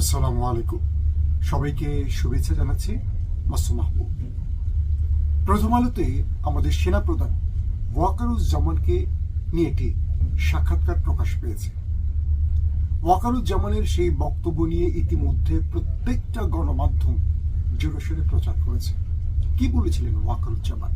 আসসালামু আলাইকুম। সবাইকে শুভেচ্ছা জানাচ্ছি মাসু মাহবুব। প্রথম আলোতে আমাদের সেনাপ্রধান ওয়াকারুজ্জামানকে নিয়ে একটি সাক্ষাৎকার প্রকাশ পেয়েছে। ওয়াকারুজ্জামানের সেই বক্তব্য নিয়ে ইতিমধ্যে প্রত্যেকটা গণমাধ্যম জোরেশোরে প্রচার করেছে। কি বলেছিলেন ওয়াকারুজ্জামান?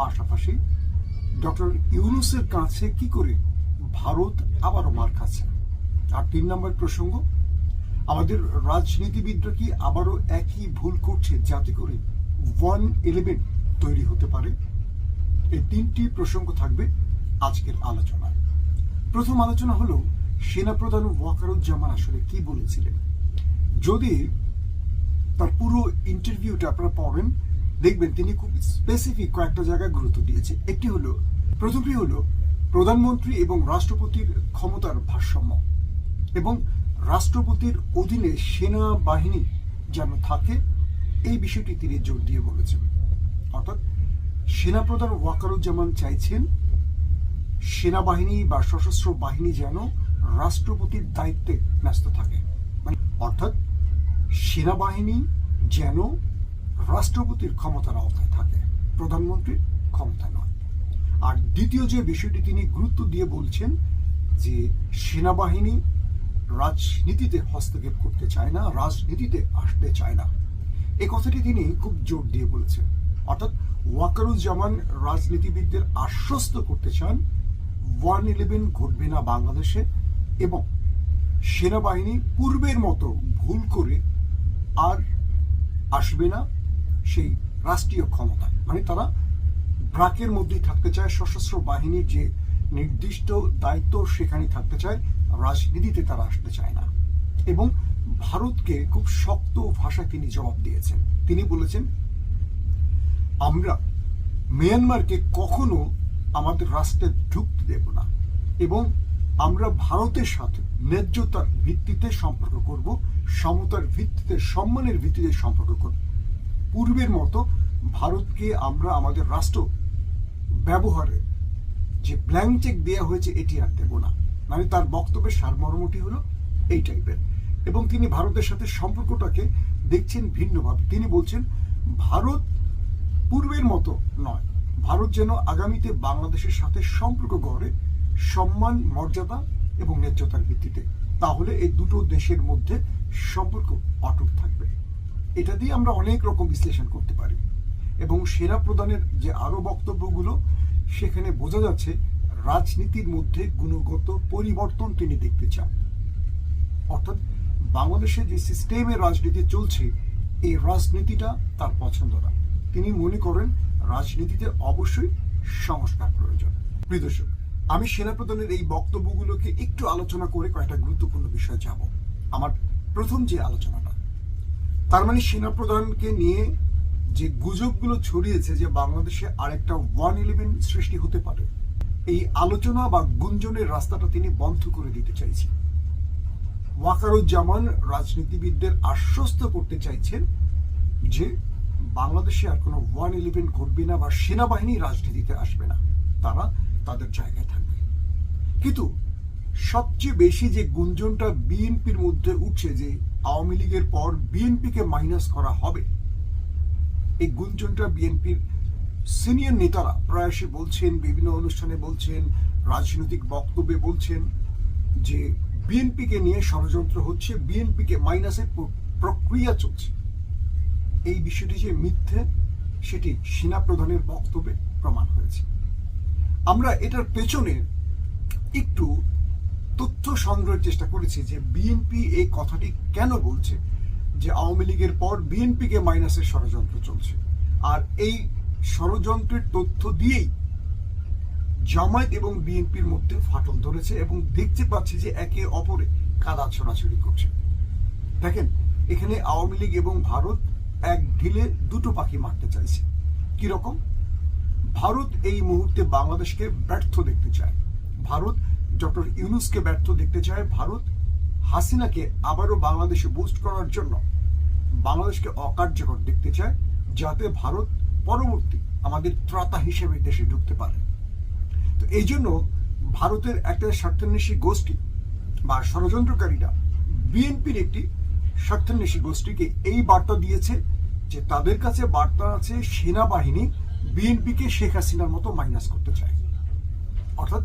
পাশাপাশি ডক্টর ইউনুসের কাছে কি করে ভারত আবারও মার খাচ্ছে? আর তিন নম্বর প্রসঙ্গ আমাদের রাজনীতিবিদরা কি আবারও একই ভুল করছে যাতে করে ওয়ান ইলেভেন তৈরি হতে পারে? এই তিনটি প্রসঙ্গ থাকবে আজকের আলোচনায়। প্রথম আলোচনা হলো, সেনাপ্রধান ওয়াকারুজ্জামান আসলে কি বলেছিলেন? যদি তার পুরো ইন্টারভিউটা আপনারা পড়েন দেখবেন তিনি খুব স্পেসিফিক কয়েকটা জায়গায় গুরুত্ব দিয়েছে। একটি হলো, প্রথমটি হলো, প্রধানমন্ত্রী এবং রাষ্ট্রপতির ক্ষমতার ভারসাম্য এবং রাষ্ট্রপতির অধীনে সেনাবাহিনী যেন থাকে, এই বিষয়টি তিনি জোর দিয়ে বলেছেন। অর্থাৎ সেনাপ্রধান ওয়াকারুজ্জামান চাইছেন সেনাবাহিনী বা সশস্ত্র বাহিনী যেন রাষ্ট্রপতির দায়িত্বে ন্যস্ত থাকে। মানে অর্থাৎ সেনাবাহিনী যেন রাষ্ট্রপতির ক্ষমতার আওতায় থাকে, প্রধানমন্ত্রীর ক্ষমতা নয়। আর দ্বিতীয় যে বিষয়টি তিনি গুরুত্ব দিয়ে বলছেন যে সেনাবাহিনী রাজনীতিতে হস্তক্ষেপ করতে চায় না, রাজনীতিতে আসতে চায় না। এই কথাটি তিনি খুব জোর দিয়ে বলেছেন। অর্থাৎ ওয়াকারুজ্জামান রাজনীতিবিদদের আশ্বস্ত করতে চান, ওয়ান ইলেভেন ঘটবে না বাংলাদেশে এবং সেনাবাহিনী পূর্বের মতো ভুল করে আর আসবে না সেই রাষ্ট্রীয় ক্ষমতা মানে তারা ব্রাকের মধ্যেই থাকতে চায়, সশস্ত্র বাহিনীর যে নির্দিষ্ট দায়িত্ব সেখানে থাকতে চায় রাজনীতিতে তারা আসতে চায় না। এবং ভারতকে খুব শক্ত ভাষায় তিনি জবাব দিয়েছেন। তিনি বলেছেন, আমরা মিয়ানমারকে কখনো আমাদের রাষ্ট্রে ঢুকতে দেব না এবং আমরা ভারতের সাথে ন্যায্যতার ভিত্তিতে সম্পর্ক করব, সমতার ভিত্তিতে, সম্মানের ভিত্তিতে সম্পর্ক করব। পূর্বের মতো ভারতকে আমরা আমাদের রাষ্ট্র ব্যবহারে যে ব্ল্যাঙ্ক চেক দেওয়া হয়েছে, এটি আর দেব না। মানে তার বক্তব্যের সারমর্মটি হলো এই টাইপের। এবং তিনি ভারতের সাথে সম্পর্কটাকে দেখছেন ভিন্নভাবে। তিনি বলছেন, ভারত পূর্বের মতো নয়। ভারত যেন আগামীতে বাংলাদেশের সাথে সম্পর্ক গড়ে, সম্মান, মর্যাদা এবং ন্যায্যতার ভিত্তিতে। তাহলে এই দুটো দেশের মধ্যে সম্পর্ক অটুট থাকবে। এটা দিয়ে আমরা অনেক রকম বিশ্লেষণ করতে পারি। এবং সেরা প্রদানের যে আরও বক্তব্যগুলো, সেখানে বোঝা যাচ্ছে রাজনীতির মধ্যে গুণগত পরিবর্তন তিনি দেখতে চান। অর্থাৎ বাংলাদেশে যে সিস্টেমের রাজনীতি চলছে, এই রাজনীতিটা তার পছন্দ না। তিনি মনে করেন রাজনীতিতে অবশ্যই সংস্কার প্রয়োজন। প্রিয় দর্শক, আমি সেনাপ্রধানের এই বক্তব্যগুলোকে একটু আলোচনা করে কয়েকটা গুরুত্বপূর্ণ বিষয়ে যাব আমার প্রথম যে আলোচনাটা, তার মানে সেনাপ্রধানকে নিয়ে যে গুজবগুলো ছড়িয়েছে যে বাংলাদেশে আরেকটা ওয়ান ইলেভেন সৃষ্টি হতে পারে এই আলোচনা বা গুঞ্জনের রাস্তাটা তিনি বন্ধ করে দিতে চাইছেন। ওয়াকারুজ্জামান রাজনীতিবিদদের আশ্বস্ত করতে চাইছেন যে বাংলাদেশে আর কোনো ওয়ান ইলেভেন ঘটবে না বা সেনাবাহিনী রাজনীতিতে আসবে না। তারা তাদের জায়গায় থাকবে। কিন্তু সবচেয়ে বেশি যে গুঞ্জনটা বিএনপির মধ্যে উঠছে যে আওয়ামী লীগের পর বিএনপিকে মাইনাস করা হবে, এই গুঞ্জনটা বিএনপির সিনিয়র নেতারা প্রায়শই বলছেন, বিভিন্ন অনুষ্ঠানে বলছেন, রাজনৈতিক বক্তব্যে বলছেন যে বিএনপিকে নিয়ে ষড়যন্ত্র হচ্ছে, বিএনপিকে মাইনাসের প্রক্রিয়া চলছে। এই বিষয়টি যে মিথ্যে, সেটি সেনা প্রধানের বক্তব্যে প্রমাণ হয়েছে। আমরা এটার পেছনে একটু তথ্য সংগ্রহের চেষ্টা করেছি যে বিএনপি এই কথাটি কেন বলছে, যে আওয়ামী লীগের পর বিএনপিকে মাইনাসের ষড়যন্ত্র চলছে। আর এই ষড়যন্ত্রের তথ্য দিয়েই জামায়াত এবং বিএনপির মধ্যে ফাটল ধরেছে এবং দেখতে পাচ্ছি যে একে অপরে কাদা ছড়াছড়ি করছে। দেখেন, এখানে আওয়ামী লীগ এবং ভারত এক ঢিলে দুটো পাখি মারতে চাইছে। কীরকম ভারত এই মুহূর্তে বাংলাদেশকে ব্যর্থ দেখতে চায়। ভারত ডক্টর ইউনুসকে ব্যর্থ দেখতে চায়। ভারত হাসিনাকে আবারও বাংলাদেশে বুস্ট করার জন্য বাংলাদেশকে অকার্যকর দেখতে চায়, যাতে ভারত পরবর্তী আমাদের ত্রাতা হিসেবে দেশে ঢুকতে পারে। তো এই জন্য ভারতের একটা স্বার্থান্বেষী গোষ্ঠী বা ষড়যন্ত্রকারীরা বিএনপির একটি স্বার্থান্বেষী গোষ্ঠীকে এই বার্তা দিয়েছে যে তাদের কাছে বার্তা আছে সেনাবাহিনী বিএনপিকে শেখ হাসিনার মতো মাইনাস করতে চায়। অর্থাৎ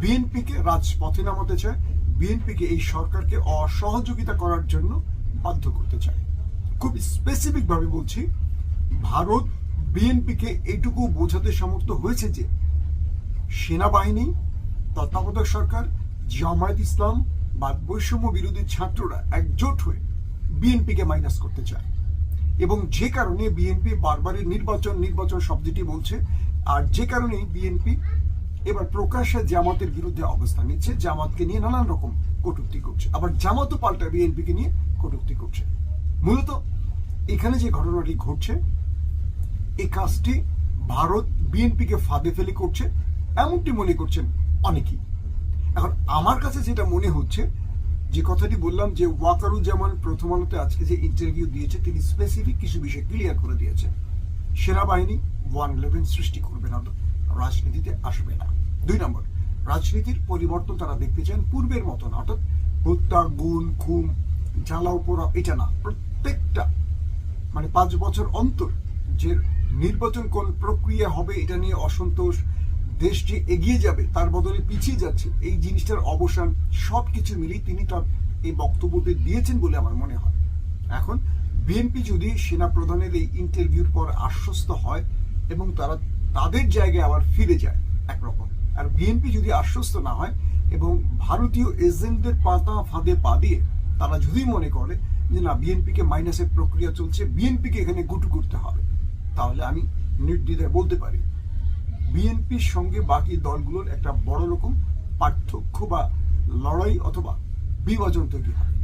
বিএনপিকে রাজপথে নামাতে চায়, বিএনপিকে এই সরকারকে অসহযোগিতা করার জন্য বাধ্য করতে চায়। খুব স্পেসিফিক ভাবে বলছি, ভারত বিএনপিকে এইটুকু বোঝাতে সমর্থ হয়েছে যে সেনাবাহিনী, তত্ত্বাবধায়ক সরকার, জামায়াত ইসলাম বা বৈষম্য বিরোধী ছাত্ররা একজোট হয়ে বিএনপিকে মাইনাস করতে চায়। এবং যে কারণে বিএনপি বারবারই নির্বাচন নির্বাচন শব্দটি বলছে, আর যে কারণে বিএনপি এবার প্রকাশ্যে জামাতের বিরুদ্ধে অবস্থান নিচ্ছে, জামাতকে নিয়ে নানান রকম কটূক্তি করছে। আবার জামাতও পাল্টা বিএনপিকে নিয়ে কটূক্তি করছে। মূলত এখানে যে ঘটনাটি ঘটছে এই কাজটি ভারত বিএনপিকে ফাঁদে ফেলে করছে, এমনটি মনে করছেন অনেকেই। এখন আমার কাছে যেটা মনে হচ্ছে, যে কথাটি বললাম যে ওয়াকারুজ্জামান প্রথম আলোতে আজকে যে ইন্টারভিউ দিয়েছে, তিনি স্পেসিফিক কিছু বিষয় ক্লিয়ার করে দিয়েছেন। সেনাবাহিনী ওয়ান ইলেভেন সৃষ্টি করবে না, রাজনীতিতে আসবে না। দুই নম্বর, রাজনীতির পরিবর্তন তারা দেখতে চান পূর্বের মতন, অর্থাৎ হত্যা গুণ খুন জ্বালাও পোড়া এটা না। প্রত্যেকটা মানে পাঁচ বছর অন্তর যে নির্বাচন কোন প্রক্রিয়া হবে, এটা নিয়ে অসন্তোষ। দেশ যে এগিয়ে যাবে, তার বদলে পিছিয়ে যাচ্ছে। এই জিনিসটার অবসান সবকিছু মিলিয়ে তিনি তার এই বক্তব্যটি দিয়েছেন বলে আমার মনে হয়। এখন বিএনপি যদি সেনা প্রধানের এই ইন্টারভিউর পর আশ্বস্ত হয় এবং তারা তাদের জায়গায় আবার ফিরে যায় একরকম, আর বিএনপি যদি আশ্বস্ত না হয় এবং ভারতীয় এজেন্টদের পাতা ফাঁদে পা দিয়ে তারা যদি মনে করে যে না, বিএনপিকে মাইনাসের প্রক্রিয়া চলছে, বিএনপিকে এখানে গুটু করতে হবে তাহলে আমি নির্দ্বিধায় বলতে পারি। বিএনপির সঙ্গে বাকি দলগুলোর একটা বড় রকম পার্থক্য বা লড়াই অথবা বিভাজন তৈরি হয়।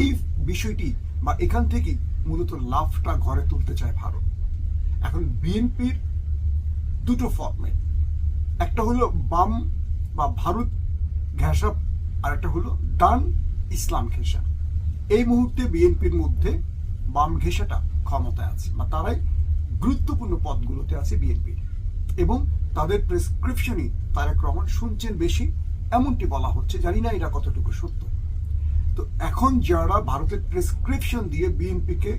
এই বিষয়টি বা এখান থেকেই মূলত লাভটা ঘরে তুলতে চায় ভারত। এখন বিএনপির দুটো ফর্মে একটা হলো বাম বা ভারত ঘেঁষা আর একটা হলো ডান ইসলাম ঘেঁষা। এই মুহূর্তে বিএনপির মধ্যে বাম ঘেঁষাটা ক্ষমতায় আছে। বা তারাই গুরুত্বপূর্ণ পদগুলোতে আছে বিএনপির এবং তাদের প্রেসক্রিপশনই তারেক রহমান শুনছেন বেশি, এমনটি বলা হচ্ছে। জানি না এটা কতটুকু সত্য। তো এখন যারা ভারতের প্রেসক্রিপশন দিয়ে বিএনপিকে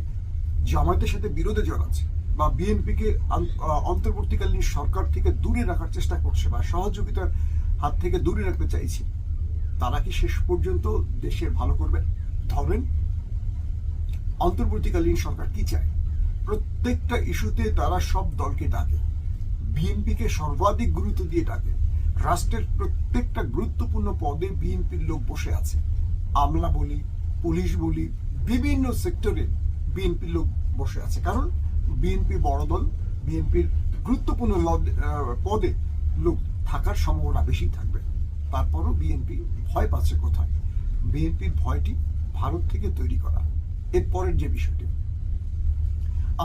জামায়াতের সাথে বিরোধে জড়াচ্ছে বা বিএনপিকে অন্তর্বর্তীকালীন সরকার থেকে দূরে রাখার চেষ্টা করছে বা সহযোগিতার হাত থেকে দূরে রাখতে চাইছে, তারা কি শেষ পর্যন্ত দেশের ভালো করবে? ধরেন অন্তর্বর্তীকালীন সরকার কি চায়? প্রত্যেকটা ইস্যুতে তারা সব দলকে ডাকে। বিএনপিকে সর্বাধিক গুরুত্ব দিয়ে ডাকে। রাষ্ট্রের প্রত্যেকটা গুরুত্বপূর্ণ পদে বিএনপির লোক বসে আছে। আমলা বলি, পুলিশ বলি, বিভিন্ন সেক্টরে বিএনপির লোক বসে আছে। কারণ বিএনপি বড় দল, বিএনপির গুরুত্বপূর্ণ পদে লোক থাকার সম্ভাবনা বেশি থাকবে। তারপরও বিএনপি ভয় পাচ্ছে কোথায়? বিএনপির ভয়টি ভারত থেকে তৈরি করা। এরপরের যে বিষয়টি,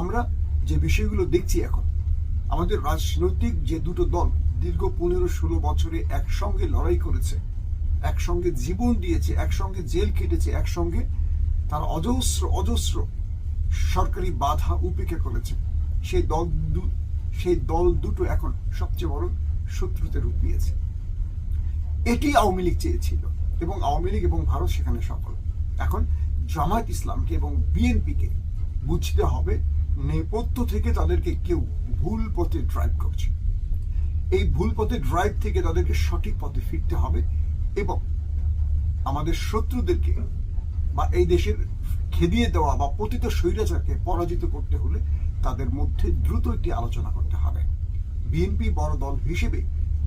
আমরা যে বিষয়গুলো দেখছি এখন, আমাদের রাজনৈতিক যে দুটো দল দীর্ঘ পনেরো ষোলো বছরে একসঙ্গে লড়াই করেছে, একসঙ্গে জীবন দিয়েছে, একসঙ্গে জেল কেটেছে একসঙ্গে তার অজস্র অজস্র সরকারি বাধা উপেক্ষা করেছে। সেই দল সেই দল দুটো এখন সবচেয়ে বড় শত্রুতে রূপ নিয়েছে। এটি আওয়ামী লীগ চেয়েছিল এবং আওয়ামী লীগ এবং ভারত সেখানে সফল। এখন জামায়াত ইসলামকে এবং বিএনপিকে বুঝতে হবে নেপথ্য থেকে তাদেরকে কেউ ভুল পথে ড্রাইভ করছে। এই ভুল পথে ড্রাইভ থেকে তাদেরকে সঠিক পথে ফিরতে হবে এবং আমাদের শত্রুদেরকে বা এই দেশের খেদিয়ে দেওয়া বা পতিত স্বৈরাচারকে পরাজিত করতে হলে তাদের মধ্যে দ্রুত একটি আলোচনা করতে হবে। বিএনপি বড় দল হিসেবে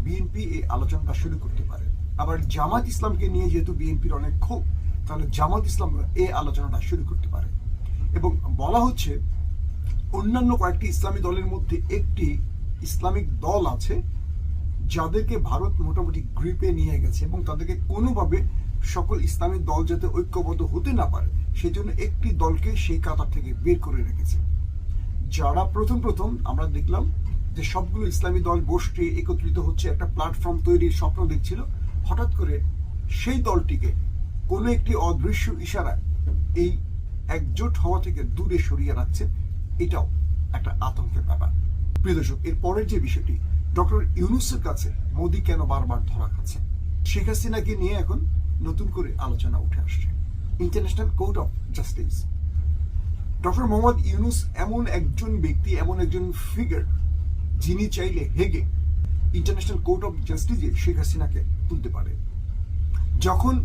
বিএনপি এই আলোচনাটা শুরু করতে পারে। আবার জামাত ইসলামকে নিয়ে যেহেতু বিএনপির অনেক ক্ষোভ তাহলে জামাত ইসলাম এই আলোচনাটা শুরু করতে পারে। এবং বলা হচ্ছে, অন্যান্য কয়েকটি ইসলামী দলের মধ্যে একটি ইসলামিক দল আছে, যাদেরকে ভারত মোটামুটি গ্রিপে নিয়ে গেছে এবং তাদেরকে কোনোভাবে সকল ইসলামিক দল যাতে ঐক্যবদ্ধ হতে না পারে, সেজন্য একটি দলকে সেই কাতার থেকে বের করে রেখেছে। যারা প্রথম প্রথম আমরা দেখলাম যে সবগুলো ইসলামী দল বসে একত্রিত হচ্ছে, একটা প্ল্যাটফর্ম তৈরির স্বপ্ন দেখছিল, হঠাৎ করে সেই দলটিকে কোনো একটি অদৃশ্য ইশারায় এই একজোট হওয়া থেকে দূরে সরিয়ে রাখছে, এটাও একটা আতঙ্কের ব্যাপার। প্রিয় দর্শক, এর পরের যে বিষয়টি, ডক্টর ইউনুসের কাছে মোদি কেন বারবার ধরা খাচ্ছে? শেখ হাসিনাকে নিয়ে এখন নতুন করে আলোচনা উঠে আসছে। International court of justice doctor Muhammad Yunus এমন একজন ব্যক্তি, এমন একজন ফিগার যিনি চাইলে হেগে ইন্টারন্যাশনাল কোর্ট অফ জাস্টিসে শেখ হাসিনাকে তুলতে পারে। যখন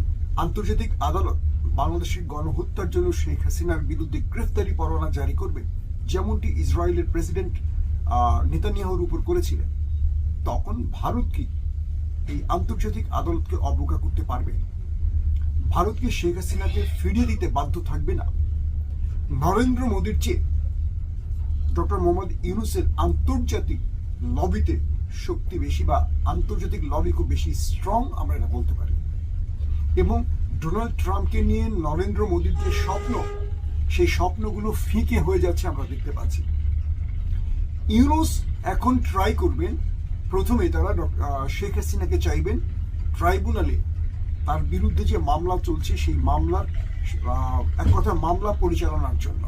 আন্তর্জাতিক আদালত বাংলাদেশের গণহত্যার জন্য শেখ হাসিনার বিরুদ্ধে গ্রেফতারি পরোয়ানা জারি করবে, যেমনটি ইসরায়েলের প্রেসিডেন্ট নেতানিয়াহুর উপর করেছিলেন। তখন ভারত কি এই আন্তর্জাতিক আদালতকে অবজ্ঞা করতে পারবে? ভারতকে শেখ হাসিনাকে ফিরিয়ে দিতে বাধ্য থাকবে না? নরেন্দ্র মোদীর চেয়ে ডক্টর মোহাম্মদ ইউনুসের আন্তর্জাতিক লবিতে শক্তি বেশি বা আন্তর্জাতিক লবি খুব বেশি স্ট্রং আমরা এটা বলতে পারি। এবং ডোনাল্ড ট্রাম্পকে নিয়ে নরেন্দ্র মোদীর যে স্বপ্ন, সেই স্বপ্নগুলো ফিকে হয়ে যাচ্ছে আমরা দেখতে পাচ্ছি। ইউনুস এখন ট্রাই করবেন, প্রথমে তারা শেখ হাসিনাকে চাইবেন ট্রাইব্যুনালে তার বিরুদ্ধে যে মামলা চলছে, সেই মামলার এক কথা মামলা পরিচালনার জন্য।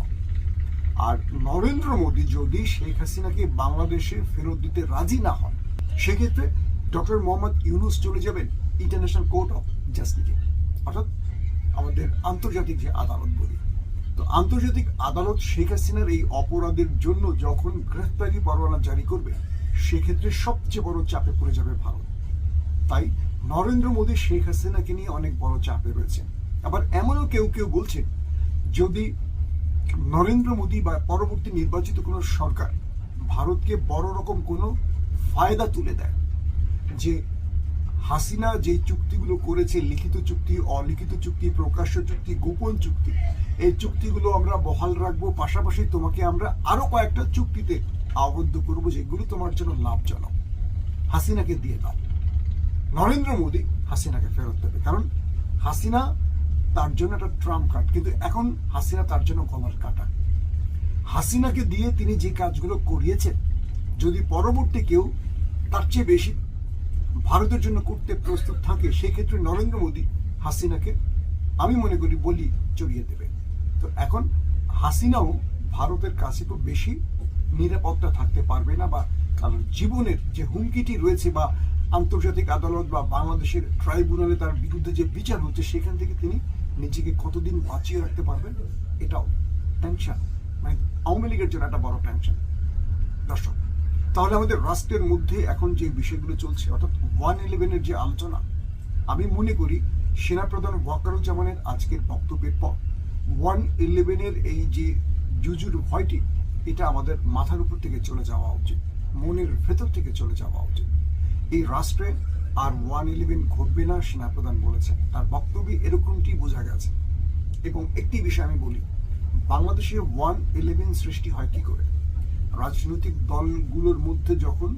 আর নরেন্দ্র মোদী যদি শেখ হাসিনাকে বাংলাদেশে ফেরত দিতে রাজি না হন, সেক্ষেত্রে ডক্টর মোহাম্মদ ইউনুস চলে যাবেন ইন্টারন্যাশনাল কোর্ট অফ জাস্টিসে অর্থাৎ আমাদের আন্তর্জাতিক যে আদালত বলি, তো আন্তর্জাতিক আদালত শেখ হাসিনার এই অপরাধের জন্য যখন গ্রেফতারি পরোয়ানা জারি করবে, সেক্ষেত্রে সবচেয়ে বড় চাপে পড়ে যাবে ভারত। তাই নরেন্দ্র মোদী শেখ হাসিনাকে নিয়ে অনেক বড় চাপে রয়েছে আবার এমনও কেউ কেউ বলছেন, যদি নরেন্দ্র মোদী বা পরবর্তী নির্বাচিত কোনো সরকার ভারতকে বড় রকম কোনো ফায়দা তুলে দেয়, যে হাসিনা যে চুক্তিগুলো করেছে, লিখিত চুক্তি, অলিখিত চুক্তি, প্রকাশ্য চুক্তি, গোপন চুক্তি, এই চুক্তিগুলো আমরা বহাল রাখব। পাশাপাশি তোমাকে আমরা আরও কয়েকটা চুক্তিতে আবদ্ধ করব, যেগুলো তোমার জন্য লাভজনক। হাসিনাকে দিয়ে দাও। নরেন্দ্র মোদী হাসিনাকে ফেরত দেবে। কারণ হাসিনা তার জন্য একটা ট্রাম্প কার্ড, কিন্তু এখন হাসিনা তার জন্য গলার কাটা। হাসিনাকে দিয়ে তিনি যে কাজগুলো করিয়েছেন, যদি পরবর্তী কেউ তার চেয়ে বেশি ভারতের জন্য করতে প্রস্তুত থাকে, সেক্ষেত্রে নরেন্দ্র মোদী হাসিনাকে আমি মনে করি বলি চড়িয়ে দেবে। তো এখন হাসিনাও ভারতের কাছে খুব বেশি নিরাপত্তা থাকতে পারবে না বা তার জীবনের যে হুমকিটি রয়েছে বা আন্তর্জাতিক আদালত বা বাংলাদেশের ট্রাইব্যুনালে তার বিরুদ্ধে যে বিচার হচ্ছে, সেখান থেকে তিনি নিজেকে কতদিন বাঁচিয়ে রাখতে পারবেন? এটাও টেনশন মানে আওয়ামী লীগের জন্য একটা বড় টেনশন দর্শক তাহলে আমাদের রাষ্ট্রের মধ্যে এখন যে বিষয়গুলো চলছে, অর্থাৎ ওয়ান ইলেভেনের যে আলোচনা, আমি মনে করি সেনাপ্রধান ওয়াকারুজ্জামানের আজকের বক্তব্যের পর ওয়ান ইলেভেনের এই যে জুজুর ভয়টি, এটা আমাদের মাথার উপর থেকে চলে যাওয়া উচিত, মনের ভেতর থেকে চলে যাওয়া উচিত। এই রাষ্ট্রে আর ওয়ান ইলেভেন ঘটবে না, সেনাপ্রধান বলেছেন। তার বক্তব্যে এরকমটি বোঝা গেছে। এবং একটি বিষয় আমি বলি, বাংলাদেশে ওয়ান ইলেভেন সৃষ্টি হয় কি করে? রাজনৈতিক দলগুলোর মধ্যে যখন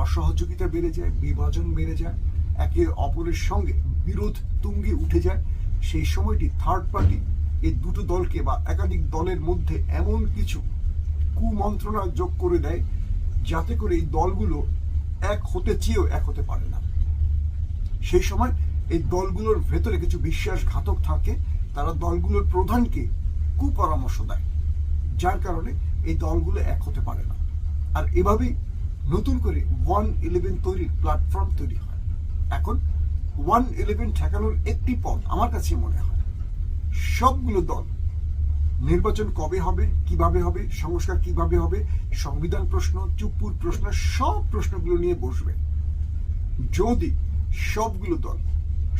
অসহযোগিতা বেড়ে যায়, বিভাজন বেড়ে যায়, একে অপরের সঙ্গে বিরোধ তুঙ্গে উঠে যায়, সেই সময়টি থার্ড পার্টি এই দুটো দলকে বা একাধিক দলের মধ্যে এমন কিছু কুমন্ত্রণা যোগ করে দেয়, যাতে করে এই দলগুলো এক হতে চেয়েও এক হতে পারে না। সেই সময় এই দলগুলোর ভেতরে কিছু বিশ্বাসঘাতক থাকে, তারা দলগুলোর প্রধানকে কুপরামর্শ দেয়। যার কারণে এই দলগুলো এক হতে পারে না। আর এভাবেই নতুন করে ওয়ান ইলেভেন তৈরির প্ল্যাটফর্ম তৈরি হয়। এখন ওয়ান ইলেভেন ঠেকানোর একটি পথ আমার কাছে মনে হয়, সবগুলো দল নির্বাচন কবে হবে, কীভাবে হবে, সংস্কার কীভাবে হবে, সংবিধান প্রশ্ন, চুপ্পুর প্রশ্ন, সব প্রশ্নগুলো নিয়ে বসবে। যদি সবগুলো দল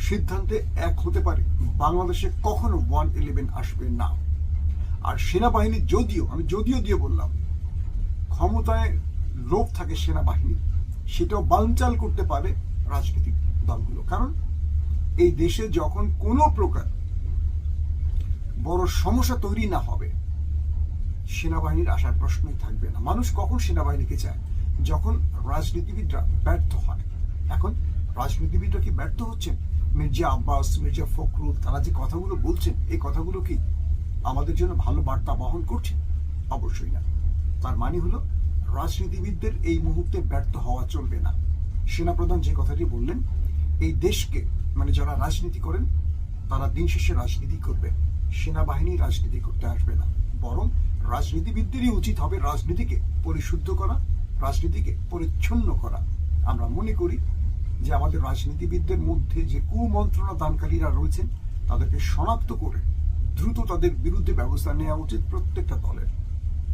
সিদ্ধান্তে এক হতে পারে, বাংলাদেশে কখনো ওয়ান ইলেভেন আসবে না। আর সেনাবাহিনী যদিও, আমি যদিও দিয়ে বললাম, ক্ষমতায় লোভ থাকে সেনাবাহিনী সেটাও বানচাল করতে পারে রাজনৈতিক দলগুলো। কারণ এই দেশে যখন কোনো প্রকার বড় সমস্যা তৈরি না হবে, সেনাবাহিনীর আসার প্রশ্নই থাকবে না। মানুষ কখন সেনাবাহিনীকে চায়? যখন রাজনীতিবিদরা ব্যর্থ হয়। এখন রাজনীতিবিদরা কি ব্যর্থ হচ্ছেন? মির্জা আব্বাস, মির্জা ফখরুল, তারা যে কথাগুলো বলছেন, এই কথাগুলো কি আমাদের জন্য ভালো বার্তা বহন করছে অবশ্যই না। তার মানে হলো, রাজনীতিবিদদের এই মুহূর্তে ব্যর্থ হওয়া চলবে না। সেনাপ্রধান যে কথাটি বললেন, এই দেশকে মানে যারা রাজনীতি করেন, তারা দিন শেষে রাজনীতি করবে। সেনাবাহিনী রাজনীতি করতে আসবে না। বরং রাজনীতিবিদদেরই উচিত হবে রাজনীতিকে পরিশুদ্ধ করা, রাজনীতিকে পরিচ্ছন্ন করা। আমরা মনে করি যে আমাদের রাজনীতিবিদদের মধ্যে যে কুমন্ত্রণা দানকারীরা রয়েছেন, তাদেরকে শনাক্ত করে দ্রুত তাদের বিরুদ্ধে ব্যবস্থা নেওয়া উচিত প্রত্যেকটা দলের।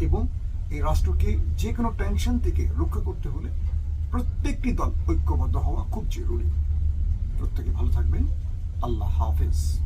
এবং এই রাষ্ট্রকে যে কোনো টেনশন থেকে রক্ষা করতে হলে প্রত্যেকটি দল ঐক্যবদ্ধ হওয়া খুব জরুরি। প্রত্যেকে ভালো থাকবেন। আল্লাহ হাফেজ।